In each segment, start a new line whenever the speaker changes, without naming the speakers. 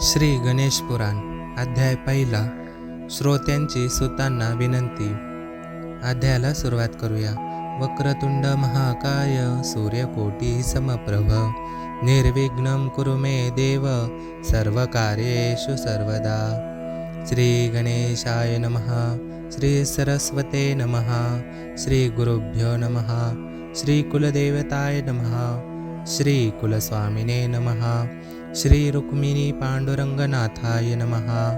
श्री गणेश पुराण अध्याय पहिला. श्रोत्यांची सुतांना विनंती. अध्यायाला सुरुवात करूया. वक्रतुंड महाकाय सूर्यकोटी समप्रभ. निर्विघ्नं कुरु मे देव सर्वकार्येषु सर्वदा. श्री गणेशाय नमः श्री सरस्वते नमः श्री गुरुभ्यो नमः श्री कुलदेवताय नमः. श्री कुलस्वामिने नमः। श्री रुक्मिणी पांडुरंगनाथाय नमः।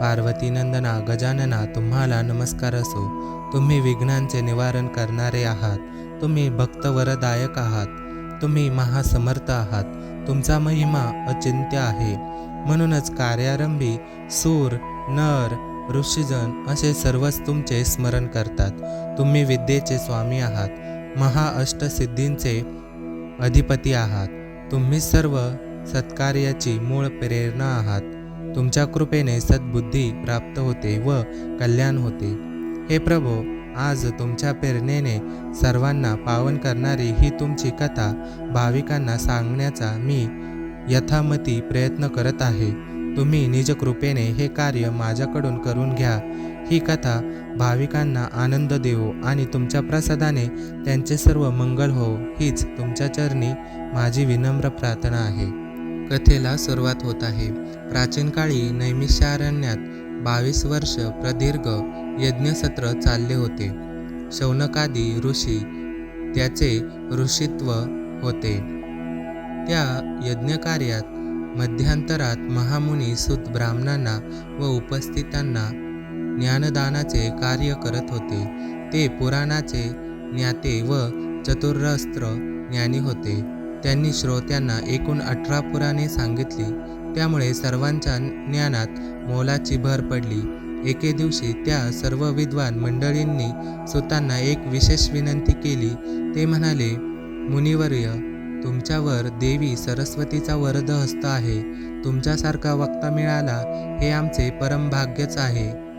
पार्वतीनंदना गजानना तुम्हाला नमस्कार असो. तुम्ही विघ्नांचे निवारण करणारे आहात. तुम्ही भक्तवरदायक आहात. तुम्ही महासमर्थ आहात. तुमचा महिमा अचिंत्य आहे. म्हणूनच कार्यारंभी सूर नर ऋषीजन असे सर्वच तुमचे स्मरण करतात. तुम्ही विद्येचे स्वामी आहात. महाअष्टसिद्धींचे अधिपती आहात. तुम्ही सर्व सत्कार्याची मूळ प्रेरणा आहात. तुमच्या कृपेने सद्बुद्धी प्राप्त होते व कल्याण होते. हे प्रभो आज तुमच्या प्रेरणेने सर्वांना पावन करणारी ही तुमची कथा भाविकांना सांगण्याचा मी यथामती प्रयत्न करत आहे. तुम्ही निज कृपेने हे कार्य माझ्याकडून करून घ्या. ही कथा भाविकांना आनंद देवो आणि तुमच्या प्रसादाने त्यांचे सर्व मंगल हो हीच तुमच्या चरणी माझी विनम्र प्रार्थना आहे. कथेला सुरुवात होत आहे. प्राचीन काळी नैमिषारण्यात बावीस वर्ष प्रदीर्घ यज्ञसत्र चालले होते. शौनकादी ऋषी त्याचे ऋषित्व होते. त्या यज्ञकार्यात मध्यांतरात महामुनी सुत ब्राह्मणांना व उपस्थितांना ज्ञानदानाचे कार्य करत होते. ते पुराणाचे ज्ञाते व चतुरस्त्र ज्ञानी होते. त्यांनी श्रोत्यांना एकूण अठरा पुराणे सांगितली. त्यामुळे सर्वांच्या ज्ञानात मोलाची भर पडली. एके दिवशी त्या सर्व विद्वान मंडळींनी सुतांना एक विशेष विनंती केली. ते म्हणाले मुनिवर्य तुमच्यावर देवी सरस्वतीचा वरद हस्त आहे. तुमच्यासारखा वक्ता मिळाला हे आमचे परमभाग्यच आहे.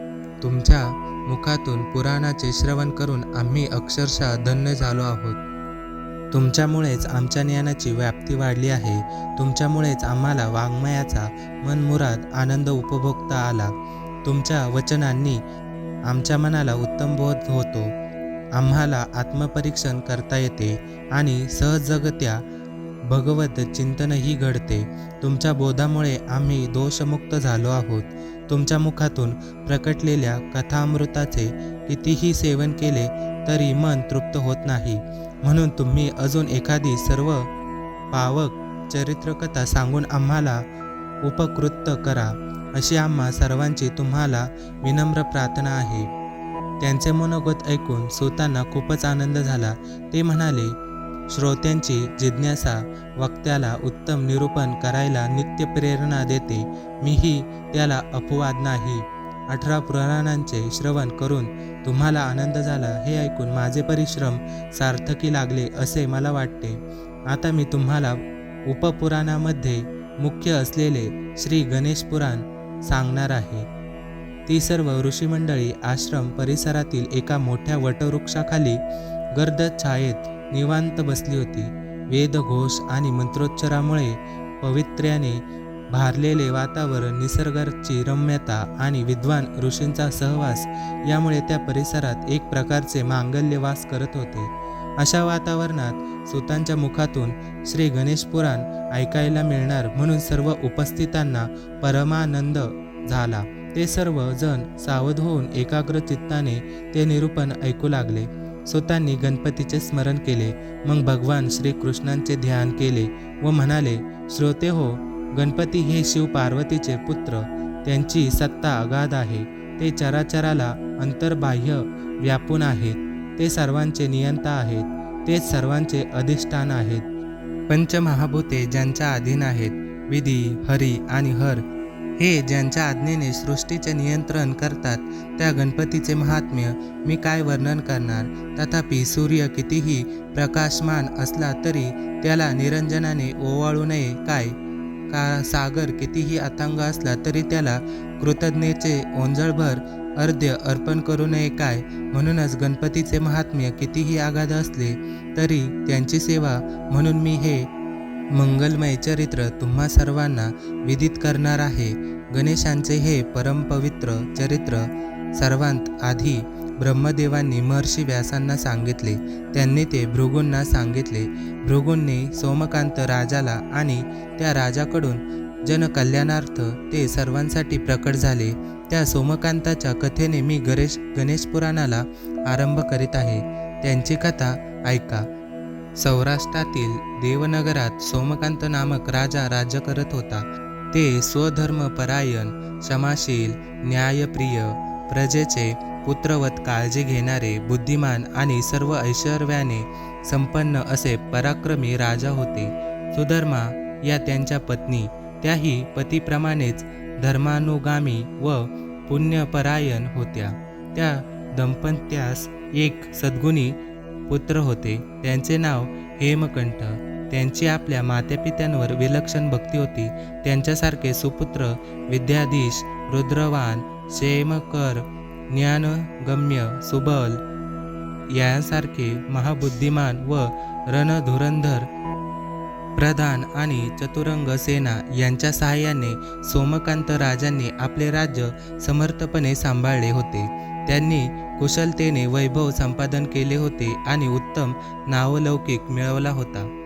तुमच्या मुखातून पुराणाचे श्रवण करून आम्ही अक्षरशः धन्य झालो आहोत. तुमच्यामुळेच आमच्या ज्ञानाची व्याप्ती वाढली आहे. तुमच्यामुळेच आम्हाला वाङ्मयाचा मनमुराद आनंद उपभोगता आला. तुमच्या वचनांनी आमच्या मनाला उत्तम बोध होतो. आम्हाला आत्मपरीक्षण करता येते आणि सहजगत्या भगवत चिंतनही घडते. तुमच्या बोधामुळे आम्ही दोषमुक्त झालो आहोत. तुमच्या मुखातून प्रकटलेल्या कथामृताचे कितीही सेवन केले तरी मन तृप्त होत नाही. म्हणून तुम्ही अजून एखादी सर्व पावक चरित्रकथा सांगून आम्हाला उपकृत करा अशी आम्हा सर्वांची तुम्हाला विनम्र प्रार्थना आहे. त्यांचे मनोगत ऐकून सुतांना खूपच आनंद झाला. ते म्हणाले श्रोत्यांची जिज्ञासा वक्त्याला उत्तम निरूपण करायला नित्य प्रेरणा देते. मीही त्याला अपवाद नाही. अठरा पुराणांचे श्रवण करून तुम्हाला आनंद झाला हे ऐकून माझे परिश्रम सार्थकी लागले असे मला वाटते. आता मी तुम्हाला उपपुराणामध्ये मुख्य असलेले श्री गणेश पुराण सांगणार आहे. ती सर्व ऋषीमंडळी आश्रम परिसरातील एका मोठ्या वटवृक्षाखाली गर्द छायेत निवांत बसली होती. वेदघोष आणि मंत्रोच्चारामुळे पवित्र्याने भारलेले वातावरण निसर्गाची रम्यता आणि विद्वान ऋषींचा सहवास यामुळे त्या परिसरात एक प्रकारचे मांगल्यवास करत होते. अशा वातावरणात सुतांच्या मुखातून श्री गणेश पुराण ऐकायला मिळणार म्हणून सर्व उपस्थितांना परमानंद झाला. ते सर्व जण सावध होऊन एकाग्र चित्ताने ते निरूपण ऐकू लागले. स्वतःनी गणपतीचे स्मरण केले. मग भगवान श्रीकृष्णांचे ध्यान केले व म्हणाले श्रोते हो गणपती हे शिव पार्वतीचे पुत्र. त्यांची सत्ता अगाध आहे. ते चराचराला अंतर्बाह्य व्यापून आहेत. ते सर्वांचे नियंता आहेत. ते सर्वांचे अधिष्ठान आहेत. पंचमहाभूते ज्यांच्या अधीन आहेत. विधी हरी आणि हर हे ज्यांच्या आज्ञेने सृष्टीचे नियंत्रण करतात त्या गणपतीचे महात्म्य मी काय वर्णन करणार? तथापि सूर्य कितीही प्रकाशमान असला तरी त्याला निरंजनाने ओवाळू नये काय? का सागर कितीही अथांग असला तरी त्याला कृतज्ञतेचे ओंजळभर अर्ध्य अर्पण करू नये काय? म्हणूनच गणपतीचे महात्म्य कितीही आघात असले तरी त्यांची सेवा म्हणून मी हे मंगलमय चरित्र तुम्हा सर्वांना विदित करणार आहे. गणेशांचे हे परमपवित्र चरित्र सर्वांत आधी ब्रह्मदेवांनी महर्षी व्यासांना सांगितले. त्यांनी ते भृगूंना सांगितले. भृगूंनी सोमकांत राजाला आणि त्या राजाकडून जनकल्याणार्थ ते सर्वांसाठी प्रकट झाले. त्या सोमकांताच्या कथेने मी गणेश गणेश पुराणाला आरंभ करीत आहे. त्यांची कथा ऐका. सौराष्ट्रातील देवनगरात सोमकांत नामक राजा राज्य करत होता. ते स्वधर्मपरायण क्षमाशील न्यायप्रिय प्रजेचे पुत्रवत काळजी घेणारे बुद्धिमान आणि सर्व ऐश्वर्याने संपन्न असे पराक्रमी राजा होते. सुधर्मा या त्यांच्या पत्नी त्याही पतीप्रमाणेच धर्मानुगामी व पुण्यपरायण होत्या. त्या दंपत्यास एक सद्गुणी पुत्र होते. त्यांचे नाव हेमकंठ. त्यांची आपल्या मातापित्यांवर विलक्षण भक्ती होती. त्यांच्यासारखे सुपुत्र विद्याधीश रुद्रवान क्षेमकर ज्ञानगम्य सुबल यांसारखे महाबुद्धिमान व रणधुरंधर प्रधान आणि चतुरंग सेना यांच्या सहाय्याने सोमकांत राजांनी आपले राज्य समर्थपणे सांभाळले होते. त्यांनी कुशलतेने वैभव संपादन केले होते आणि उत्तम नावलौकिक मिळवला होता.